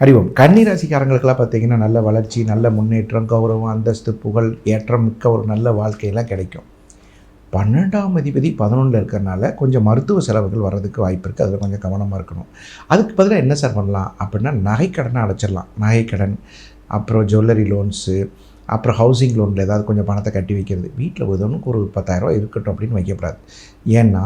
அறிவோம். கன்னிராசிக்காரங்களுக்கெல்லாம் பார்த்தீங்கன்னா நல்ல வளர்ச்சி நல்ல முன்னேற்றம் கௌரவம் அந்தஸ்து புகழ் ஏற்றம் மிக்க ஒரு நல்ல வாழ்க்கையெல்லாம் கிடைக்கும். பன்னெண்டாம் அதிபதி பதினொன்றில் இருக்கிறனால கொஞ்சம் மருத்துவ செலவுகள் வர்றதுக்கு வாய்ப்பு இருக்குது அதில் கொஞ்சம் கவனமாக இருக்கணும். அதுக்கு பதிலாக என்ன சார் பண்ணலாம்? அப்படின்னா நகைக்கடனை அடைச்சிடலாம். நகைக்கடன் அப்புறம் ஜுவல்லரி லோன்ஸு அப்புறம் ஹவுசிங் லோனில் ஏதாவது கொஞ்சம் பணத்தை கட்டி வைக்கிறது. வீட்டில் உதவனுக்கு ஒரு பத்தாயிரரூபா இருக்கட்டும் அப்படின்னு வைக்கக்கூடாது. ஏன்னா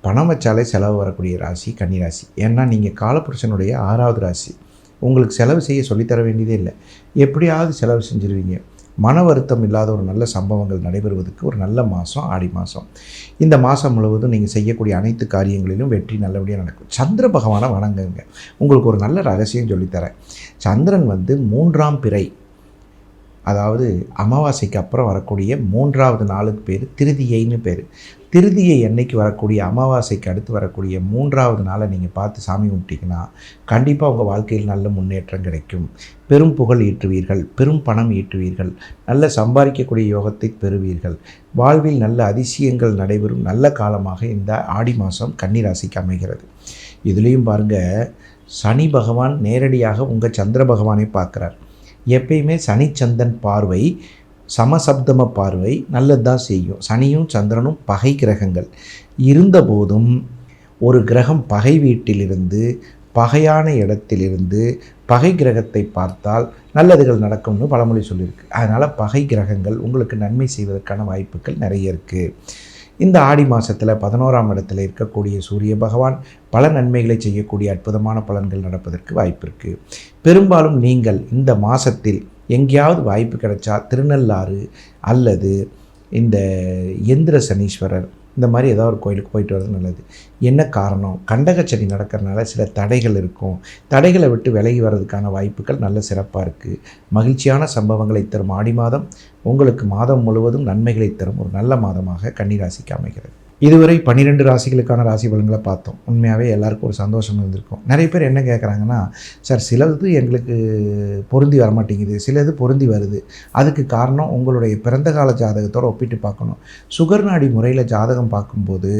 பணம் வச்சாலே செலவு வரக்கூடிய ராசி கன்னி ராசி ஏன்னா நீங்கள் காலப்புருஷனுடைய ஆறாவது ராசி. உங்களுக்கு செலவு செய்ய சொல்லித்தர வேண்டியதே இல்லை. எப்படியாவது செலவு செஞ்சுருவீங்க. மன வருத்தம் இல்லாத ஒரு நல்ல சம்பவங்கள் நடைபெறுவதற்கு ஒரு நல்ல மாதம் ஆடி மாதம் இந்த மாதம் முழுவதும் நீங்கள் செய்யக்கூடிய அனைத்து காரியங்களிலும் வெற்றி நல்லபடியாக நடக்கும். சந்திர பகவானை வணங்குங்க. உங்களுக்கு ஒரு நல்ல ரகசியம் சொல்லித்தரேன். சந்திரன் வந்து மூன்றாம் பிறை. அதாவது அமாவாசைக்கு அப்புறம் வரக்கூடிய மூன்றாவது நாளுக்கு பேர் திருதியைன்னு பேர். திருதியை அன்னைக்கு வரக்கூடிய அமாவாசைக்கு அடுத்து வரக்கூடிய மூன்றாவது நாளை நீங்கள் பார்த்து சாமி கும்பிட்டீங்கன்னா கண்டிப்பாக உங்கள் வாழ்க்கையில் நல்ல முன்னேற்றம் கிடைக்கும். பெரும் புகழ் ஈட்டுவீர்கள் பெரும் பணம் ஈட்டுவீர்கள் நல்ல சம்பாதிக்கக்கூடிய யோகத்தை பெறுவீர்கள். வாழ்வில் நல்ல அதிசயங்கள் நடைபெறும் நல்ல காலமாக இந்த ஆடி மாதம் கன்னிராசிக்கு அமைகிறது. இதுலேயும் பாருங்கள் சனி பகவான் நேரடியாக உங்கள் சந்திர பகவானை பார்க்குறார். எப்பயுமே சனிச்சந்தன் பார்வை சமசப்தம பார்வை நல்லதுதான் செய்யும். சனியும் சந்திரனும் பகை கிரகங்கள். இருந்தபோதும் ஒரு கிரகம் பகை வீட்டிலிருந்து பகையான இடத்திலிருந்து பகை கிரகத்தை பார்த்தால் நல்லதுகள் நடக்கும்னு பழமொழி சொல்லியிருக்கு. அதனால் பகை கிரகங்கள் உங்களுக்கு நன்மை செய்வதற்கான வாய்ப்புகள் நிறைய இருக்குது இந்த ஆடி மாதத்தில் பதினோராம் இடத்துல இருக்கக்கூடிய சூரிய பகவான் பல நன்மைகளை செய்யக்கூடிய அற்புதமான பலன்கள் நடப்பதற்கு வாய்ப்பு இருக்குது பெரும்பாலும் நீங்கள் இந்த மாதத்தில் எங்கேயாவது வாய்ப்பு கிடைச்சா திருநள்ளாறு அல்லது இந்த எந்திர சனீஸ்வரர் இந்த மாதிரி ஏதாவது ஒரு கோயிலுக்கு போயிட்டு வர்றது நல்லது. என்ன காரணம்? கண்டகச்சனி நடக்கிறனால சில தடைகள் இருக்கும். தடைகளை விட்டு விலகி வர்றதுக்கான வாய்ப்புகள் நல்ல சிறப்பாக இருக்குது மகிழ்ச்சியான சம்பவங்களை தரும் ஆடி மாதம் உங்களுக்கு மாதம் முழுவதும் நன்மைகளை தரும் ஒரு நல்ல மாதமாக கன்னிராசிக்கு அமைகிறது. இதுவரை பன்னிரெண்டு ராசிகளுக்கான ராசி பலன்களை பார்த்தோம். உண்மையாகவே எல்லாருக்கும் ஒரு சந்தோஷம் இருந்திருக்கும். நிறைய பேர் என்ன கேட்குறாங்கன்னா சார் சிலது எங்களுக்கு பொருந்தி வரமாட்டேங்குது. சிலது பொருந்தி வருது. அதுக்கு காரணம் உங்களுடைய பிறந்த கால ஜாதகத்தோடு ஒப்பிட்டு பார்க்கணும். சுகர் நாடி முறையில் ஜாதகம் பார்க்கும்போது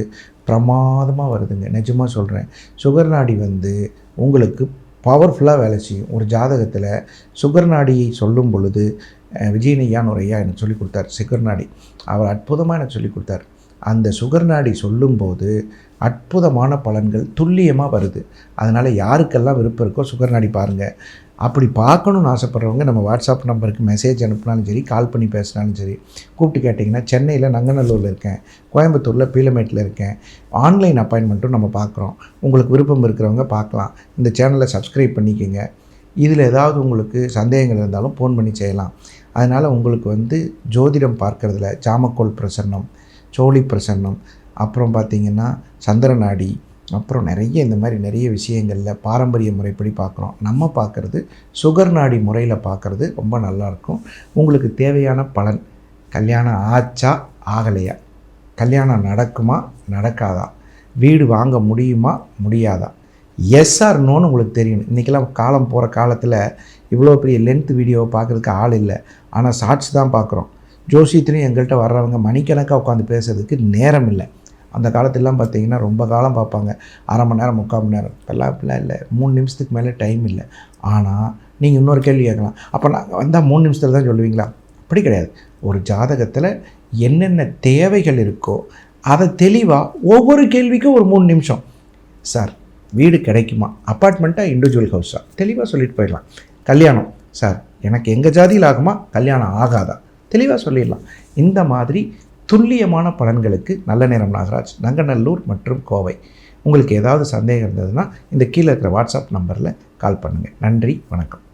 பிரமாதமாக வருதுங்க. நிஜமாக சொல்கிறேன் சுகர் நாடி வந்து உங்களுக்கு பவர்ஃபுல்லாக வேலை செய்யும். ஒரு ஜாதகத்தில் சுகர் நாடியை சொல்லும் பொழுது விஜயனையான்னு ஒரு ஐயா எனக்கு சொல்லிக் கொடுத்தார். சுகர் நாடி அவர் அற்புதமாக எனக்கு சொல்லிக் கொடுத்தார். அந்த சுகர் நாடி சொல்லும்போது அற்புதமான பலன்கள் துல்லியமாக வருது. அதனால் யாருக்கெல்லாம் விருப்பம் இருக்கோ சுகர் நாடி பாருங்கள் அப்படி பார்க்கணுன்னு ஆசைப்பட்றவங்க நம்ம வாட்ஸ்அப் நம்பருக்கு மெசேஜ் அனுப்பினாலும் சரி கால் பண்ணி பேசினாலும் சரி கூப்பிட்டு கேட்டிங்கன்னா சென்னையில் நங்கநல்லூரில் இருக்கேன் கோயம்புத்தூரில் பீலமேட்டில் இருக்கேன் ஆன்லைன் அப்பாயின்மெண்ட்டும் நம்ம பார்க்குறோம். உங்களுக்கு விருப்பம் இருக்கிறவங்க பார்க்கலாம். இந்த சேனலை சப்ஸ்கிரைப் பண்ணிக்கோங்க. இதில் ஏதாவது உங்களுக்கு சந்தேகங்கள் இருந்தாலும் ஃபோன் பண்ணி செய்யலாம். அதனால் உங்களுக்கு வந்து ஜோதிடம் பார்க்குறதுல ஜாமக்கோல் பிரசன்னம் சோழி பிரசன்னம் அப்புறம் பார்த்திங்கன்னா சந்திரநாடி அப்புறம் நிறைய இந்த மாதிரி நிறைய விஷயங்களில் பாரம்பரிய முறைப்படி பார்க்குறோம். நம்ம பார்க்குறது சுகர் நாடி முறையில் பார்க்குறது ரொம்ப நல்லாயிருக்கும். உங்களுக்கு தேவையான பலன் கல்யாணம் ஆச்சா ஆகலையா? கல்யாணம் நடக்குமா நடக்காதா? வீடு வாங்க முடியுமா முடியாதா? எஸ் ஆர் நோன்னு உங்களுக்கு தெரியும். இன்றைக்கெல்லாம் காலம் போகிற காலத்தில் இவ்வளோ பெரிய லென்த் வீடியோவை பார்க்குறதுக்கு ஆள் இல்லை. ஆனால் ஷார்ட்ஸ் தான் பார்க்குறோம். ஜோசியத்துலேயும் எங்கள்கிட்ட வர்றவங்க மணிக்கணக்காக உட்காந்து பேசுறதுக்கு நேரம் இல்லை அந்த காலத்திலாம் பார்த்தீங்கன்னா ரொம்ப காலம் பார்ப்பாங்க. அரை மணி நேரம் முக்கால் மணி நேரம் இப்போல்லாம் அப்படிலாம் இல்லை. மூணு நிமிஷத்துக்கு மேலே டைம் இல்லை. ஆனால் நீங்கள் இன்னொரு கேள்வி கேட்கலாம். அப்போ நாங்கள் வந்தால் மூணு நிமிஷத்தில் தான் சொல்லுவீங்களா? அப்படி கிடையாது. ஒரு ஜாதகத்தில் என்னென்ன தேவைகள் இருக்கோ அதை தெளிவாக ஒவ்வொரு கேள்விக்கும் ஒரு மூணு நிமிஷம். சார் வீடு கிடைக்குமா? அப்பார்ட்மெண்ட்டாக இண்டிவிஜுவல் ஹவுஸாக தெளிவாக சொல்லிட்டு போயிடலாம். கல்யாணம். சார் எனக்கு எங்கள் ஜாதியில் ஆகுமா? கல்யாணம் ஆகாதா? தெளிவாக சொல்லிடலாம். இந்த மாதிரி துல்லியமான பலன்களுக்கு நல்ல நேரம் நாகராஜ் நங்கநல்லூர் மற்றும் கோவை. உங்களுக்கு ஏதாவது சந்தேகம் இருந்ததுன்னா இந்த கீழே இருக்கிற வாட்ஸ்அப் நம்பரில் கால் பண்ணுங்கள் நன்றி வணக்கம்.